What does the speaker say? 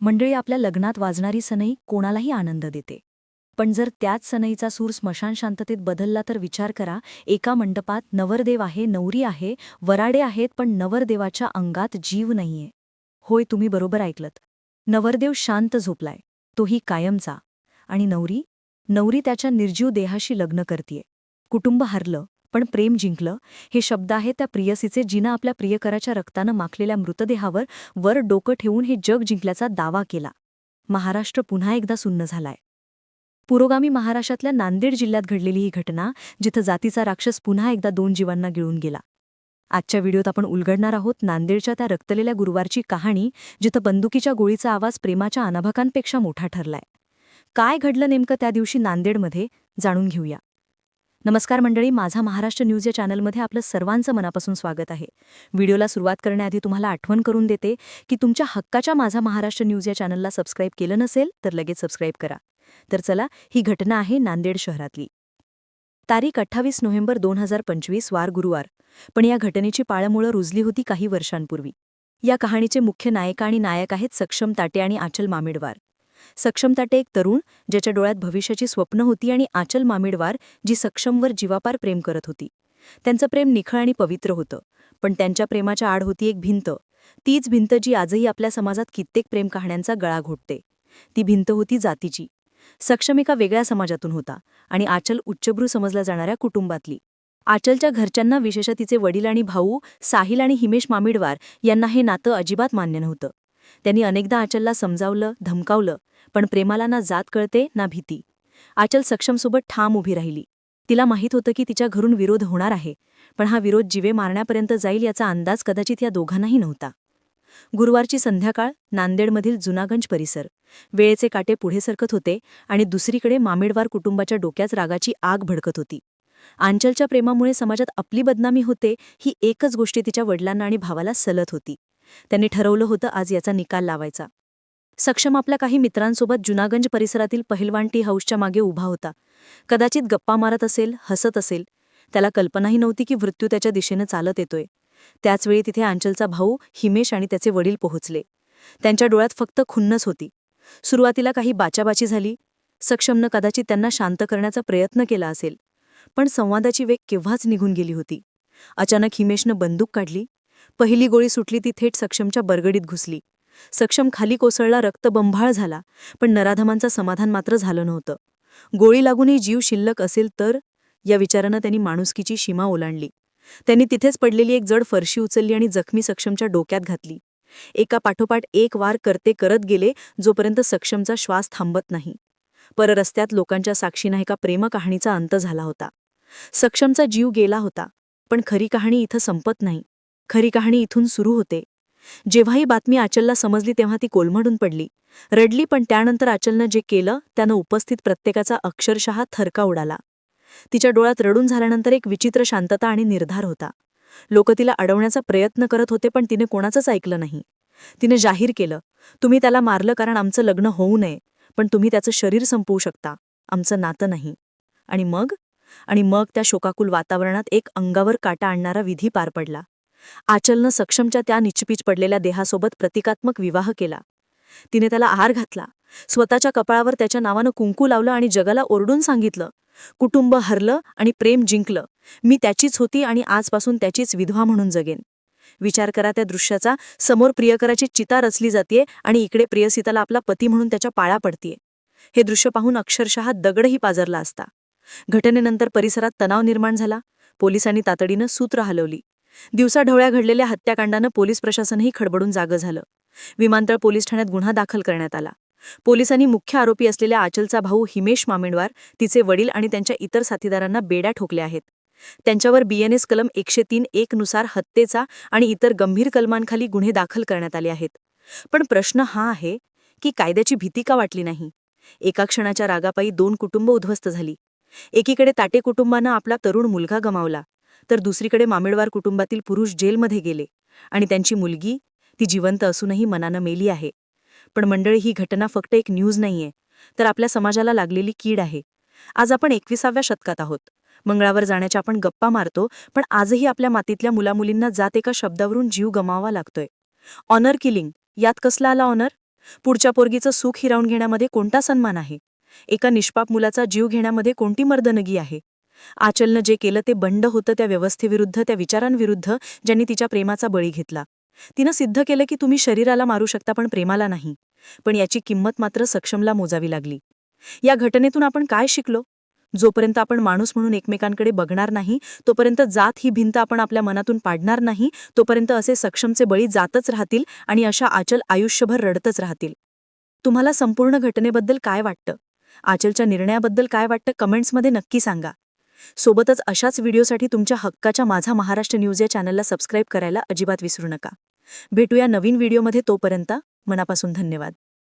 मंडळी आपल्या लग्नात वाजणारी सनई कोणालाही आनंद देते. पण जर त्याच सनईचा सूर स्मशान शांततेत बदलला तर विचार करा एका मंडपात नवरदेव आहे नवरी आहे वराडे आहेत पण नवरदेवाच्या अंगात जीव नाहीये. होय तुम्ही बरोबर ऐकलत. नवरदेव शांत झोपलाय. तोही कायमचा. आणि नवरी? नवरी त्याच्या निर्जीव देहाशी लग्न करतीये. कुटुंब हरलं. पण प्रेम जिंकलं. हे शब्द आहे त्या प्रियसीचे जिनं आपल्या प्रियकराच्या रक्तानं माखलेल्या मृतदेहावर वर डोकं ठेवून हे जग जिंकल्याचा दावा केला. महाराष्ट्र पुन्हा एकदा सुन्न झालाय. पुरोगामी महाराष्ट्रातल्या नांदेड जिल्ह्यात घडलेली ही घटना जिथं जातीचा राक्षस पुन्हा एकदा दोन जीवांना गिळून गेला. आजच्या व्हिडिओत आपण उलगडणार आहोत नांदेडच्या त्या रक्तलेल्या गुरुवारची कहाणी जिथं बंदुकीच्या गोळीचा आवाज प्रेमाच्या अनाभकांपेक्षा मोठा ठरलाय. काय घडलं नेमकं त्या दिवशी नांदेडमध्ये जाणून घेऊया. नमस्कार मंडळी माझा महाराष्ट्र न्यूज या चॅनलमध्ये आपलं सर्वांचं मनापासून स्वागत आहे. व्हिडिओला सुरुवात करण्याआधी तुम्हाला आठवण करून देते की तुमच्या हक्काच्या माझा महाराष्ट्र न्यूज या चॅनलला सबस्क्राईब केलं नसेल तर लगेच सबस्क्राईब करा. तर चला ही घटना आहे नांदेड शहरातली. तारीख अठ्ठावीस नोव्हेंबर दोन हजार पंचवीस वार गुरुवार. पण या घटनेची पाळमुळं रुजली होती काही वर्षांपूर्वी. या कहाणीचे मुख्य नायिका आणि नायक आहेत सक्षम ताटे आणि आचल मामेडवार. सक्षमताटे एक तरुण ज्याच्या डोळ्यात भविष्याची स्वप्न होती आणि आचल मामिडवार जी सक्षमवर जीवापार प्रेम करत होती. त्यांचं प्रेम निखळ आणि पवित्र होतं पण त्यांच्या प्रेमाच्या आड होती एक भिंत. तीच भिंत जी आजही आपल्या समाजात कित्येक प्रेम कहाण्यांचा गळा घोटते. ती भिंत होती जातीची. सक्षम एका वेगळ्या समाजातून होता आणि आचल उच्चभ्रू समजल्या जाणाऱ्या कुटुंबातली. आचलच्या घरच्यांना विशेषतः तिचे वडील आणि भाऊ साहिल आणि हिमेश मामिडवार यांना हे नातं अजिबात मान्य नव्हतं. त्यांनी अनेकदा आचलला समजावलं धमकावलं पण प्रेमाला ना जात कळते ना भीती. आचल सक्षमसोबत ठाम उभी राहिली. तिला माहीत होतं की तिच्या घरून विरोध होणार आहे पण हा विरोध जिवे मारण्यापर्यंत जाईल याचा अंदाज कदाचित या दोघांनाही नव्हता. गुरुवारची संध्याकाळ नांदेडमधील जुनागंज परिसर. वेळेचे काटे पुढे सरकत होते आणि दुसरीकडे मामेडवार कुटुंबाच्या डोक्याच रागाची आग भडकत होती. आंचलच्या प्रेमामुळे समाजात आपली बदनामी होते ही एकच गोष्टी तिच्या वडिलांना आणि भावाला सलत होती. त्यांनी ठरवलं होतं आज याचा निकाल लावायचा. सक्षम आपल्या काही मित्रांसोबत जुनागंज परिसरातील पहिलवान टी हाऊसच्या मागे उभा होता. कदाचित गप्पा मारत असेल हसत असेल. त्याला कल्पनाही नव्हती की मृत्यू त्याच्या दिशेनं चालत येतोय. त्याचवेळी तिथे आंचलचा भाऊ हिमेश आणि त्याचे वडील पोहोचले. त्यांच्या डोळ्यात फक्त खुन्नस होती. सुरुवातीला काही बाचाबाची झाली. सक्षमनं कदाचित त्यांना शांत करण्याचा प्रयत्न केला असेल. पण संवादाची वेग केव्हाच निघून गेली होती. अचानक हिमेशनं बंदूक काढली. पहिली गोळी सुटली ती थेट सक्षमच्या बरगडीत घुसली. सक्षम खाली कोसळला रक्तबंभाळ झाला पण नराधमांचं समाधान मात्र झालं नव्हतं. गोळी लागूनही जीव शिल्लक असेल तर? या विचारानं त्यांनी माणुसकीची सीमा ओलांडली. त्यांनी तिथेच पडलेली एक जड फरशी उचलली आणि जखमी सक्षमच्या डोक्यात घातली. एका पाठोपाठ एक वार करते करत गेले जोपर्यंत सक्षमचा श्वास थांबत नाही. पर रस्त्यात लोकांच्या साक्षीनं एका प्रेमकहाणीचा अंत झाला होता. सक्षमचा जीव गेला होता पण खरी कहाणी इथं संपत नाही. खरी कहाणी इथून सुरू होते. जेव्हा ही बातमी आचलला समजली तेव्हा ती कोलमडून पडली. रडली पण त्यानंतर आचलनं जे केलं त्यानं उपस्थित प्रत्येकाचा अक्षरशः थरका उडाला. तिच्या डोळ्यात रडून झाल्यानंतर एक विचित्र शांतता आणि निर्धार होता. लोक तिला अडवण्याचा प्रयत्न करत होते पण तिने कोणाचंच ऐकलं नाही. तिने जाहीर केलं तुम्ही त्याला मारलं कारण आमचं लग्न होऊ नये पण तुम्ही त्याचं शरीर संपवू शकता. आमचं नातं नाही. आणि मग? आणि मग त्या शोकाकुल वातावरणात एक अंगावर काटा आणणारा विधी पार पडला. आचलनं सक्षमच्या त्या निचपीच पडलेल्या देहासोबत प्रतिकात्मक विवाह केला. तिने त्याला आहार घातला. स्वतःच्या कपाळावर त्याच्या नावानं कुंकू लावलं आणि जगाला ओरडून सांगितलं. कुटुंब हरलं आणि प्रेम जिंकलं. मी त्याचीच होती आणि आजपासून त्याचीच विधवा म्हणून जगेन. विचार करा त्या दृश्याचा. समोर प्रियकराची चिता रचली जातीये आणि इकडे प्रियसीताला आपला पती म्हणून त्याच्या पाळा पडतीये. हे दृश्य पाहून अक्षरशः दगडही पाजरला असता. घटनेनंतर परिसरात तणाव निर्माण झाला. पोलिसांनी तातडीनं सूत्र हलवली. दिवसाढवळ्या घडलेल्या हत्याकांडानं पोलीस प्रशासनही खडबडून जागं झालं. विमानतळ पोलीस ठाण्यात गुन्हा दाखल करण्यात आला. पोलिसांनी मुख्य आरोपी असलेल्या आचलचा भाऊ हिमेश मामेंडवार तिचे वडील आणि त्यांच्या इतर साथीदारांना बेड्या ठोकल्या आहेत. त्यांच्यावर बीएनएस कलम एकशे तीन एक नुसार हत्येचा आणि इतर गंभीर कलमांखाली गुन्हे दाखल करण्यात आले आहेत. पण प्रश्न हा आहे की कायद्याची भीती का वाटली नाही? एका क्षणाच्या रागापायी दोन कुटुंब उद्ध्वस्त झाली. एकीकडे ताटे कुटुंबानं आपला तरुण मुलगा गमावला. तर दुसरीकडे मामेडवार कुटुंबातील पुरुष जेलमध्ये गेले आणि त्यांची मुलगी ती जिवंत असूनही मनानं मेली आहे. पण मंडळी ही घटना फक्त एक न्यूज नाहीये तर आपल्या समाजाला लागलेली कीड आहे. आज आपण एकविसाव्या शतकात आहोत. मंगळावर जाण्याच्या आपण गप्पा मारतो पण आजही आपल्या मातीतल्या मुलामुलींना जात एका शब्दावरून जीव गमावा लागतोय. ऑनर किलिंग यात कसला आला ऑनर? पुढच्या पोरगीचं सुख हिरावून घेण्यामध्ये कोणता सन्मान आहे? एका निष्पाप मुलाचा जीव घेण्यामध्ये कोणती मर्दनगी आहे? आचलनं जे केलं ते बंड होतं त्या व्यवस्थेविरुद्ध त्या विचारांविरुद्ध ज्यांनी तिच्या प्रेमाचा बळी घेतला. तिनं सिद्ध केलं की तुम्ही शरीराला मारू शकता पण प्रेमाला नाही. पण याची किंमत मात्र सक्षमला मोजावी लागली. या घटनेतून आपण काय शिकलो? जोपर्यंत आपण माणूस म्हणून एकमेकांकडे बघणार नाही तोपर्यंत जात ही भिंत आपण आपल्या मनातून पाडणार नाही तोपर्यंत असे सक्षमचे बळी जातच राहतील आणि अशा आचल आयुष्यभर रडतच राहतील. तुम्हाला संपूर्ण घटनेबद्दल काय वाटतं? आचलच्या निर्णयाबद्दल काय वाटतं? कमेंट्समध्ये नक्की सांगा. सोबतच अशाच व्हिडिओसाठी तुमच्या हक्काच्या माझा महाराष्ट्र न्यूज या चॅनलला सबस्क्राईब करायला अजिबात विसरू नका. भेटूया नवीन व्हिडिओमध्ये तोपर्यंत मनापासून धन्यवाद.